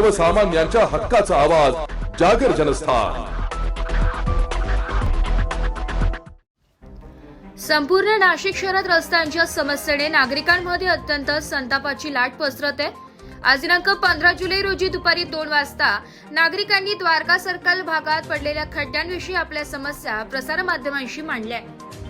सर्वसामान्यांच्या हक्काचा आवाज जागर जनस्थान. संपूर्ण नाशिक शहरात रस्त्यांच्या समस्येने नागरिकांमध्ये अत्यंत संतापाची लाट पसरत. आहे आज दिनांक पंधरा जुलै रोजी दुपारी दोन वाजता नागरिकांनी द्वारका सर्कल भागात पडलेल्या खड्ड्यांविषयी आपल्या समस्या प्रसारमाध्यमांशी मांडल्या.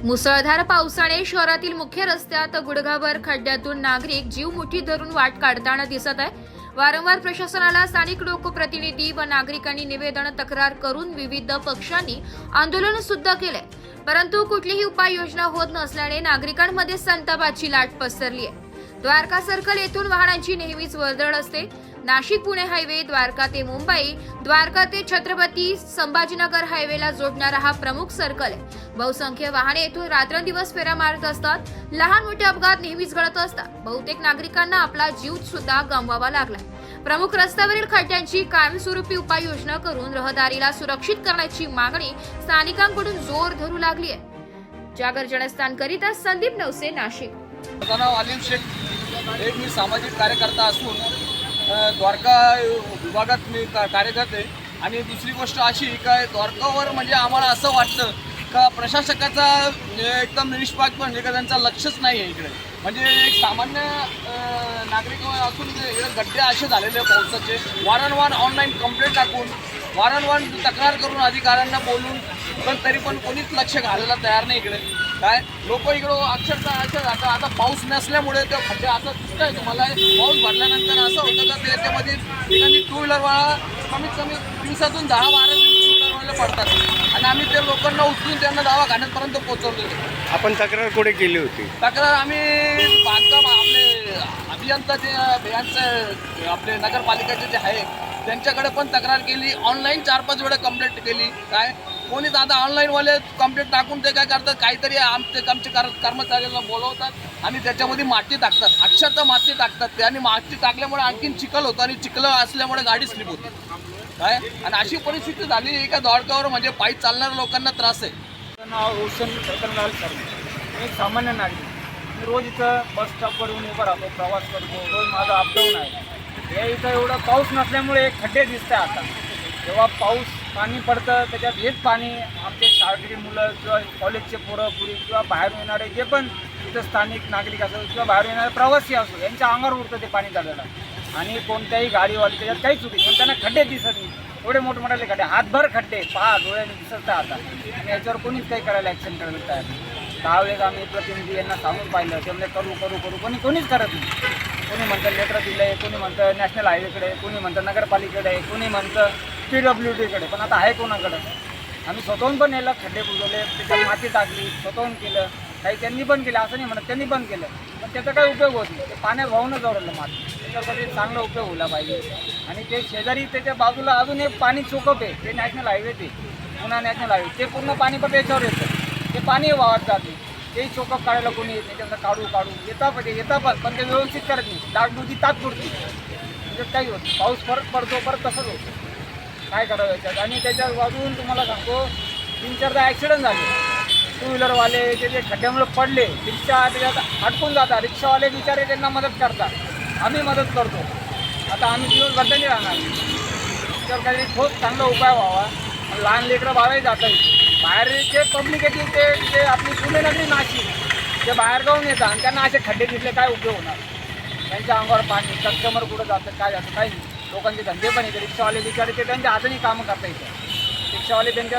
मुसळधार पावसाने शहरातील मुख्य रस्त्यात गुडघाभर खड्ड्यातून नागरिक जीव मुठी धरून वाट काढताना दिसत आहे वारंवार प्रशासनाला स्थानिक लोकप्रतिनिधी व नागरिकांनी निवेदन तक्रार करून विविध पक्षांनी आंदोलन सुद्धा केले परंतु कुठलीही उपाययोजना होत नसल्याने नागरिकांमध्ये संतापाची लाट पसरली आहे. द्वारका सर्कल येथून वाहनांची नेहमीच वर्दळ असते. नाशिक पुणे हायवे द्वारका ते मुंबई द्वारका ते छत्रपती संभाजीनगर हायवेला जोडणारा हा प्रमुख सर्कल आहे. बहुसंख्य वाहने येथून रात्रंदिवस फेऱ्या मारत असतात. लहान मोठे अपघात नेहमीच घडत असतात. बहुतेक नागरिकांना आपला जीव सुद्धा गमवावा लागलाय. प्रमुख रस्त्यावरील खड्ड्यांची कायमस्वरूपी उपाययोजना करून रहदारीला सुरक्षित करण्याची मागणी स्थानिकांकडून जोर धरू लागली आहे. जागर जनस्थानकरिता संदीप नवसे नाशिक. माझं नाव आलिम शेख. एक मी सामाजिक कार्यकर्ता असून द्वारका विभागात मी कार्यरत आहे. आणि दुसरी गोष्ट अशी का द्वारकावर म्हणजे आम्हाला असं वाटतं का प्रशासकाचा एकदम निष्पाक म्हणजे का त्यांचं लक्षच नाही आहे इकडे? म्हणजे एक सामान्य नागरिक असून गड्डे असे झालेले आहे पावसाचे वारंवार ऑनलाईन कंप्लेंट टाकून वारंवार तक्रार करून अधिकाऱ्यांना बोलून पण तरी पण कोणीच लक्ष घालायला तयार नाही इकडे. काय? लोक इकडं अक्षरशः असं आता आता पाऊस नसल्यामुळे ते खड्डे असं दिसतंय तुम्हाला. पाऊस भरल्यानंतर असं होतं का त्याच्यामध्ये एखादी टू व्हीलरवाला कमीत कमी दिवसातून दहा बारा टू व्हीलरवाले पडतात. आणि आम्ही ते लोकांना उचलून त्यांना दवाखान्यापर्यंत पोहोचवलेले आपण तक्रार कुठे केली होती? तक्रार आम्ही बांधकाम आपले अभियंता जे यांचं आपले नगरपालिकेचे जे आहे त्यांच्याकडे पण तक्रार केली. ऑनलाईन चार पाच वेळा कंप्लेंट केली. काय? कोणीच आता ऑनलाईनवाले कंप्लेंट टाकून ते काय करतात? काहीतरी आमचे आमचे कर कर्मचाऱ्यांना बोलवतात आणि त्याच्यामध्ये माती टाकतात. अक्षरशः माती टाकतात. ते आणि माती टाकल्यामुळे आणखीन चिखल होतं आणि चिखल असल्यामुळे गाडी स्लिप होते. काय? आणि अशी परिस्थिती झाली. एका का दौडकावर म्हणजे पायी चालणाऱ्या लोकांना त्रास आहे. नाव रोशन शर्मा एक सामान्य नागरिक. मी रोज इथं बस स्टॉपवर येऊन उभा राहतो प्रवास करतो रोज माझं अपडाऊन आहे. हे इथं एवढं पाऊस नसल्यामुळे खड्डे दिसत आहे आता. जेव्हा पाऊस पाणी पडतं त्याच्यात हेच पाणी आमचे शाळकरी मुलं किंवा कॉलेजचे पोरं पुरी किंवा बाहेरून येणारे जे पण इथं स्थानिक नागरिक असो किंवा बाहेरून येणारे प्रवासी असो यांच्या अंगावर उरतं ते पाणी झालेलं आणि कोणत्याही गाडीवाले त्याच्यात काही चुकी पण त्यांना खड्डे दिसत नाही. एवढे मोठमोठाले खड्डे. हातभर खड्डे. पहा डोळ्याने दिसत आहे आता. आणि याच्यावर कोणीच काही करायला ॲक्शन करायला तयार नाही. दहा वेळेस आम्ही प्रतिनिधी यांना सांगून पाहिलं. ते म्हणजे करू करू करू. कोणी कोणीच करत नाही. कोणी म्हणतं लेटर दिलं आहे कोणी म्हणतं नॅशनल हायवेकडे कोणी म्हणतं नगरपालिकेकडे आहे कोणी म्हणतं पी डब्ल्यू डीकडे पण आता आहे कोणाकडं? आम्ही स्वतःहून पण नेलं खड्डे बुजवले त्याच्यात माती टाकली स्वतःहून केलं. काही त्यांनी पण केलं असं नाही म्हणत त्यांनी पण केलं. पण त्याचा काही उपयोग होत नाही. ते पाण्यात वाहूनच जोडलं माती. त्याच्यासाठी चांगला उपयोग होला पाहिजे. आणि ते शेजारी त्याच्या बाजूला अजून एक पाणी चोकप आहे. ते नॅशनल हायवे ते. पुन्हा नॅशनल हायवे ते पूर्ण पाणी पण त्याच्यावर येतं. ते पाणी वाहत जाते तेही चोकअप काढायला कोणी येत नाही काढू काढू. येता पण येता पण पण ते व्यवस्थित करत नाही. डागडुजी तात्पुरती म्हणजे काही होत पाऊस परत पडतो परत तसंच होतो. काय करावं याच्यात? आणि त्याच्या बाजून तुम्हाला सांगतो तीन चारदा ॲक्सिडेंट झाले. टू व्हीलरवाले ते जे खड्ड्यामुळे पडले रिक्षा त्याच्यात अडकून जातात. रिक्षावाले बिचारे त्यांना मदत करतात. आम्ही मदत करतो. आता आम्ही दिवसभर त्यांनी राहणार. त्याच्यावर काही ठोस चांगला उपाय व्हावा. लहान लेकरं बाळंही जातं येईल बाहेरचे पब्लिक येतील ते जे आपली पुणे नगरी नाशिक ते बाहेर जाऊन येतात आणि त्यांना असे खड्डे दिसले काय उपयोग होणार? त्यांच्या अंगावर पाणी कस्टमर कुठं जातं काय जातं काही नाही. लोकांचे धंदे पण येते रिक्षावाले बिचारे ते त्यांच्या हाताने कामं करता येतात रिक्षावाले त्यांच्या